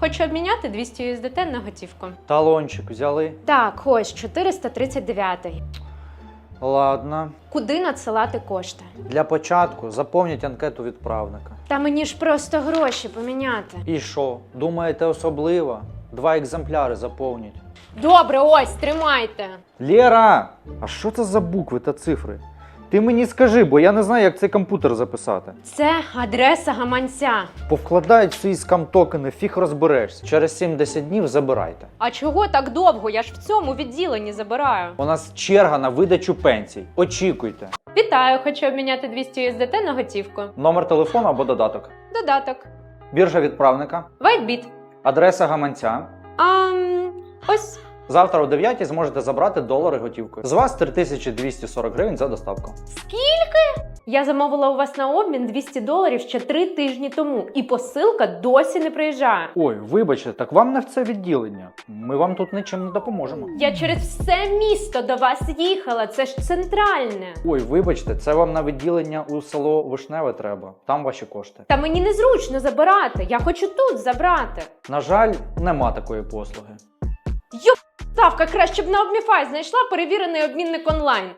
Хочу обміняти 200 USDT на готівку. Талончик взяли. Так, ось 439. Ладно. Куди надсилати кошти? Для початку заповніть анкету відправника. Та мені ж просто гроші поміняти. І що? Думаєте особливо? Два екземпляри заповніть. Добре, ось, тримайте. Лєра! А що це за букви та цифри? Ти мені скажи, бо я не знаю, як цей комп'ютер записати. Це адреса гаманця. Повкладають свої скам-токени, фіг розберешся. Через 70 днів забирайте. А чого так довго? Я ж в цьому відділенні забираю. У нас черга на видачу пенсій. Очікуйте. Вітаю, хочу обміняти 200 USDT на готівку. Номер телефону або додаток. Додаток. Біржа відправника, Whitebit. адреса гаманця. А, ось Завтра о 9 зможете забрати долари готівкою. З вас 3240 гривень за доставку. скільки? Я замовила у вас на обмін 200 доларів ще три тижні тому, і посилка досі не приїжджає. Ой, вибачте, так вам не в це відділення. Ми вам тут нічим не допоможемо. Я через все місто до вас їхала. Це ж центральне. Ой, вибачте, це вам на відділення у село Вишневе треба. Там ваші кошти. Та мені незручно забирати. Я хочу тут забрати. На жаль, нема такої послуги. Ставка краще б на Обміфай знайшла перевірений обмінник онлайн.